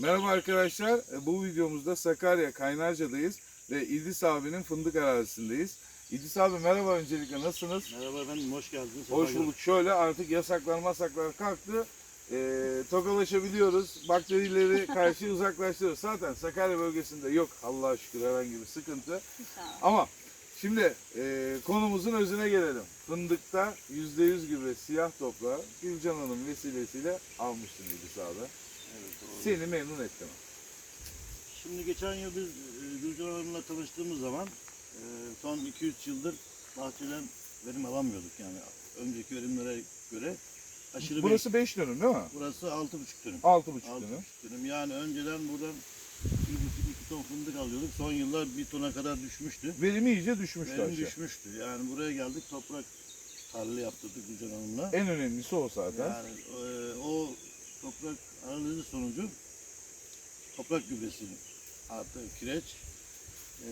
Merhaba arkadaşlar. E, Bu videomuzda Sakarya Kaynarca'dayız ve İdris abinin fındık arazisindeyiz. İdris abi merhaba öncelikle nasılsınız? Merhaba efendim, hoş geldiniz. Hoş bulduk. Şöyle artık yasaklar masaklar kalktı. E, tokalaşabiliyoruz. Bakterileri karşı uzaklaştırıyoruz. Zaten Sakarya bölgesinde yok Allah'a şükür herhangi bir sıkıntı. İnşallah. Ama şimdi e, konumuzun özüne gelelim. Fındıkta %100 gibi siyah toprağı Gülcan Hanım vesilesiyle almıştın İdris abi. Evet. Seni memnun ettim. Şimdi geçen yıl biz e, Gülcan Hanım'la tanıştığımız zaman e, son 2-3 yıldır bahçeden verim alamıyorduk yani. Önceki verimlere göre aşırı Burası 5 dönüm değil mi? burası 6,5 dönüm. 6,5 6,5 dönüm. dönüm. Yani önceden buradan 1,5-2 ton fındık alıyorduk. Son yıllar 1 tona kadar düşmüştü. Verimi iyice düşmüştü Verim aşağı. düşmüştü. Yani buraya geldik toprak tarla yaptırdık Gülcan Hanım'la. En önemlisi o zaten. Yani e, o analizi sonucu toprak gübresi artı kireç e,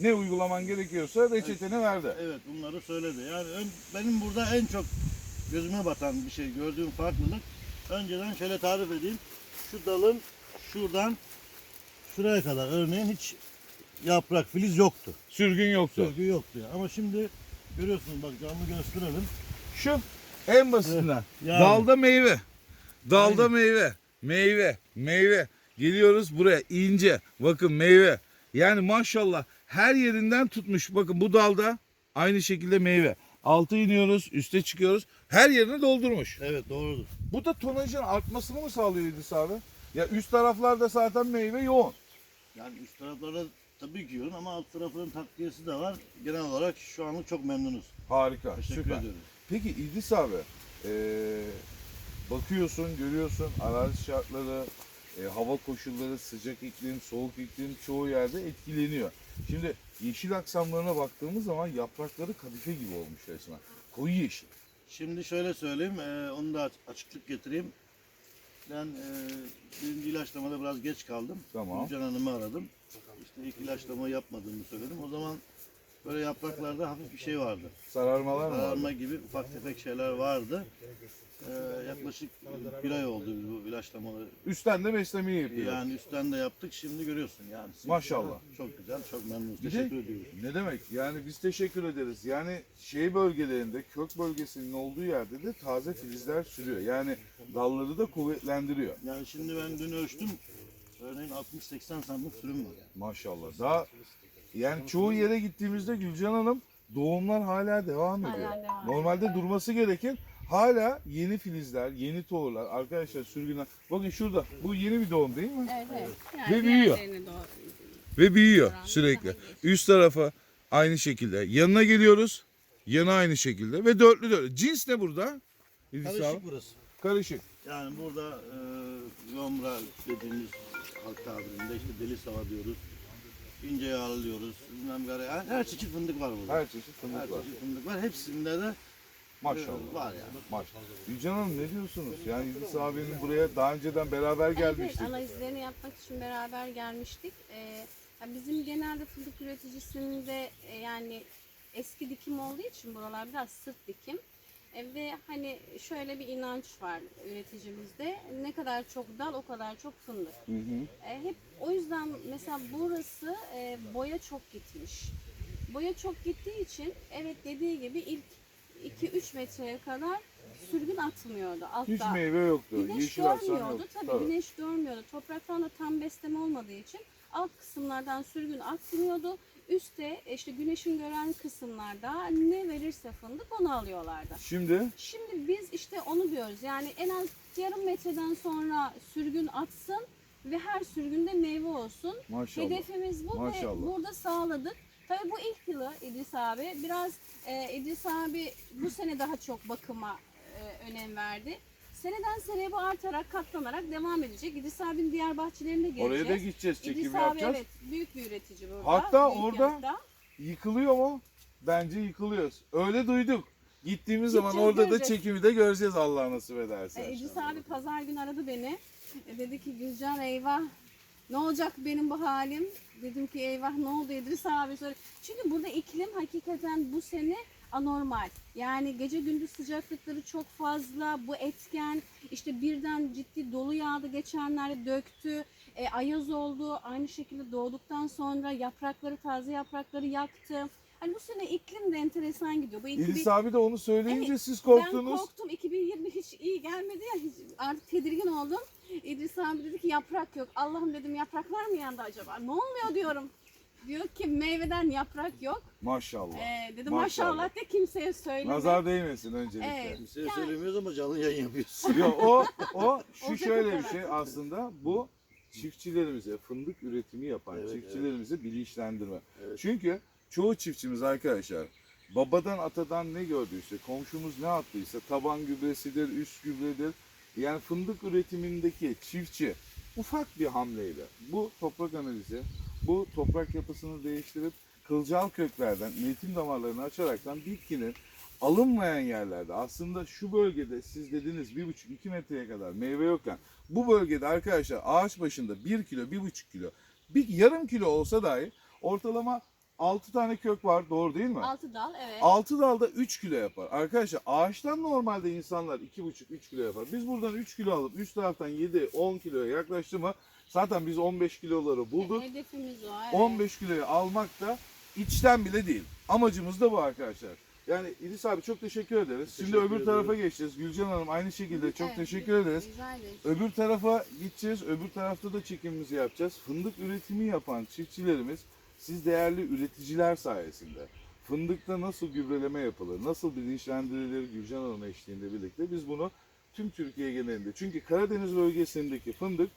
Ne uygulaman gerekiyorsa reçeteni verdi. evet bunları söyledi. Yani ön- benim burada en çok gözüme batan bir şey gördüğüm farklılık önceden şöyle tarif edeyim. Şu dalın şuradan şuraya kadar örneğin hiç yaprak filiz yoktu. Sürgün yoktu. Sörgü yoktu. Ama şimdi görüyorsunuz bak camı gösterelim. Şu en basitinden. Yani. Dalda meyve. Dalda meyve. Meyve. Meyve. Geliyoruz buraya ince. Bakın meyve. Yani maşallah her yerinden tutmuş. Bakın bu dalda aynı şekilde meyve. Altı iniyoruz, üste çıkıyoruz. Her yerini doldurmuş. Evet doğrudur. Bu da tonajın artmasını mı sağlıyor İdris abi? Ya üst taraflarda zaten meyve yoğun. Yani üst taraflarda tabii ki yoğun ama alt tarafların takviyesi de var. Genel olarak şu anlık çok memnunuz. Harika, Teşekkür süper. ediyoruz. Peki İdris abi, eee, bakıyorsun, görüyorsun arazi şartları, e, hava koşulları, sıcak iklim, soğuk iklim çoğu yerde etkileniyor. Şimdi yeşil aksamlarına baktığımız zaman yaprakları kadife gibi olmuş resmen. Koyu yeşil. Şimdi şöyle söyleyeyim, e, onu da aç- açıklık getireyim. Ben e, birinci ilaçlamada biraz geç kaldım. Tamam. Gülcan Hanım'ı aradım. İşte ilk ilaçlamayı yapmadığımı söyledim. O zaman böyle yapraklarda hafif bir şey vardı. Sararmalar mı Kararma var? gibi ufak tefek şeyler vardı. E, yaklaşık bir ay oldu bu ilaçlamaları. Üstten de beslemeyi yapıyor. Yani üstten de yaptık. Şimdi görüyorsun yani. Maşallah. Çok güzel, çok memnunuz. Bir de- Teşekkür ediyoruz. Ne demek? Yani biz teşekkür ederiz. Yani şey bölgelerinde, kök bölgesinin olduğu yerde de taze filizler sürüyor. Yani dalları da kuvvetlendiriyor. Yani şimdi ben dün ölçtüm. Örneğin 60-80 santim sürüm var. Maşallah. Daha yani çoğu yere gittiğimizde Gülcan Hanım doğumlar hala devam ediyor. Hala devam Normalde durması gerekir. Hala yeni filizler, yeni tohumlar, arkadaşlar sürgünler. Bakın şurada. Bu yeni bir doğum değil mi? Evet evet. Ve Yani büyüyor. diğerlerine doğru. Ve büyüyor sürekli. Üst tarafa aynı şekilde. Yanına geliyoruz. Yana aynı şekilde. Ve dörtlü dörtlü. Cins ne burada? İdris abi? Karışık burası. Karışık. Yani burada e, yomra dediğimiz halk tabirinde işte deli sava diyoruz. İnce yağlı diyoruz. Bilmem gari. Her, her çeşit fındık var burada. Her çeşit Her fındık var. çeşit fındık var. Hepsinde de e, Maşallah. var yani. Maşallah. Gülcan Hanım ne diyorsunuz? Yani İdris abinin buraya daha önceden beraber gelmiştik. evet, analizlerini yapmak için beraber gelmiştik. Ee, ya bizim genelde fındık üreticisinde e, yani eski dikim olduğu için buralar biraz sırt dikim. E, ve hani şöyle bir inanç var üreticimizde. Ne kadar çok dal o kadar çok fındık. Hı hı. E, hep o yüzden mesela burası e, boya çok gitmiş. Boya çok gittiği için evet dediği gibi ilk 2-3 metreye kadar sürgün atmıyordu. Altta. Hiç meyve yoktu. Güneş Yeşil görmüyordu Tabii. güneş görmüyordu. Topraktan da tam besleme olmadığı için alt kısımlardan sürgün atmıyordu. Üste işte güneşin gören kısımlarda ne verirse fındık onu alıyorlardı. Şimdi Şimdi biz işte onu diyoruz. Yani en az yarım metreden sonra sürgün atsın ve her sürgünde meyve olsun. maşallah. Hedefimiz bu Maşallah. ve burada sağladık. Tabii bu ilk yılı İdris abi. Biraz e, İdris abi bu sene daha çok bakıma e, önem verdi. Seneden seneye bu artarak, katlanarak devam edecek. İdris abinin diğer bahçelerine geleceğiz. Oraya da gideceğiz, çekim İdris abi yapacağız. evet büyük bir üretici burada. Hatta büyük orada yanında. Yıkılıyor mu? Bence yıkılıyoruz. Öyle duyduk. Gittiğimiz zaman Gideceğiz, orada da göreceğiz. çekimi de göreceğiz Allah nasip ederse. E, İdris abi pazar günü aradı beni. E, dedi ki Gülcan eyvah ne olacak benim bu halim? Dedim ki eyvah ne oldu İdris abi? Sonra... Çünkü burada iklim hakikaten bu sene anormal. Yani gece gündüz sıcaklıkları çok fazla. Bu etken işte birden ciddi dolu yağdı geçenlerde döktü. E, ayaz oldu. Aynı şekilde doğduktan sonra yaprakları taze yaprakları yaktı. Hani bu sene iklim de enteresan gidiyor. Bu İdris 2000 abi de onu söyleyince siz Ben korktunuz. korktum. 2020 hiç iyi gelmedi ya. Hiç, artık tedirgin oldum. İdris abi dedi ki yaprak yok. Allah'ım dedim yapraklar mı yandı acaba? Ne olmuyor diyorum. Diyor ki meyveden yaprak yok. Maşallah. Ee, dedim Maşallah. maşallah, de kimseye söyleme. Nazar değmesin öncelikle. Evet. Kimseye Yani- söylemiyoruz ama canlı yayın yapıyoruz. Yok o o şu Olacak şöyle bir kadar. şey aslında bu çiftçilerimize fındık üretimi yapan Evet, çiftçilerimize bilinçlendirme. Evet. Çünkü çoğu çiftçimiz arkadaşlar babadan atadan ne gördüyse komşumuz ne attıysa taban gübresidir üst gübredir yani fındık üretimindeki çiftçi ufak bir hamleyle bu toprak analizi bu toprak yapısını değiştirip kılcal köklerden iletim damarlarını açaraktan bitkinin alınmayan yerlerde aslında şu bölgede siz dediniz 1,5-2 metreye kadar meyve yokken bu bölgede arkadaşlar ağaç başında 1 kilo 1,5 kilo bir yarım kilo olsa dahi ortalama 6 tane kök var doğru değil mi? Altı dal evet. 6 dalda 3 kilo yapar. Arkadaşlar ağaçtan normalde insanlar 2,5-3 kilo yapar. Biz buradan 3 kilo alıp üst taraftan 7-10 kiloya yaklaştı mı zaten biz 15 kiloları bulduk. Hedefimiz o. Evet. 15 kiloyu almak da içten bile değil. Amacımız da bu arkadaşlar. Yani İdris abi çok teşekkür ederiz. Şimdi Teşekkür öbür tarafa ederim. geçeceğiz. Gülcan Hanım aynı şekilde çok Evet, teşekkür ederiz. Öbür tarafa gideceğiz. Öbür tarafta da çekimimizi yapacağız. Fındık üretimi yapan çiftçilerimiz siz değerli üreticiler sayesinde fındıkta nasıl gübreleme yapılır, nasıl bilinçlendirilir Gülcan Hanım eşliğinde birlikte biz bunu tüm Türkiye genelinde. Çünkü Karadeniz bölgesindeki fındık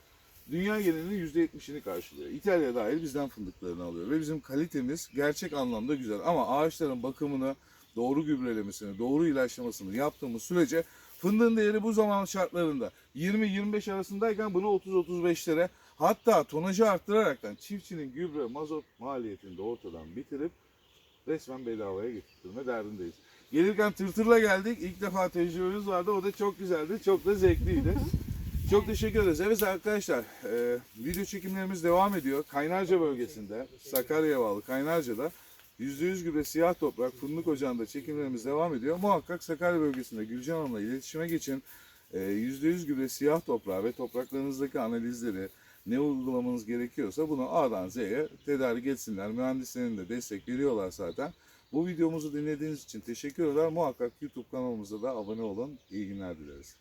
dünya genelinin %70'ini karşılıyor. İtalya dahil bizden fındıklarını alıyor ve bizim kalitemiz gerçek anlamda güzel. Ama ağaçların bakımını, doğru gübrelemesini, doğru ilaçlamasını yaptığımız sürece fındığın değeri bu zaman şartlarında 20-25 arasındayken bunu 30-35'lere hatta tonajı arttıraraktan çiftçinin gübre, mazot maliyetini de ortadan bitirip resmen bedavaya getirtme derdindeyiz. Gelirken tırtırla geldik. İlk defa tecrübemiz vardı. O da çok güzeldi. Çok da zevkliydi. Çok teşekkür ederiz. Evet arkadaşlar e, video çekimlerimiz devam ediyor. Kaynarca bölgesinde Sakarya'ya bağlı Kaynarca'da %100 gübre siyah toprak fındık ocağında çekimlerimiz devam ediyor. Muhakkak Sakarya bölgesinde Gülcan Hanım'la iletişime geçin. E, %100 gübre siyah toprağı ve topraklarınızdaki analizleri ne uygulamanız gerekiyorsa bunu A'dan Z'ye tedarik etsinler. Mühendislerin de destek veriyorlar zaten. Bu videomuzu dinlediğiniz için teşekkür eder. Muhakkak YouTube kanalımıza da abone olun. İyi günler dileriz.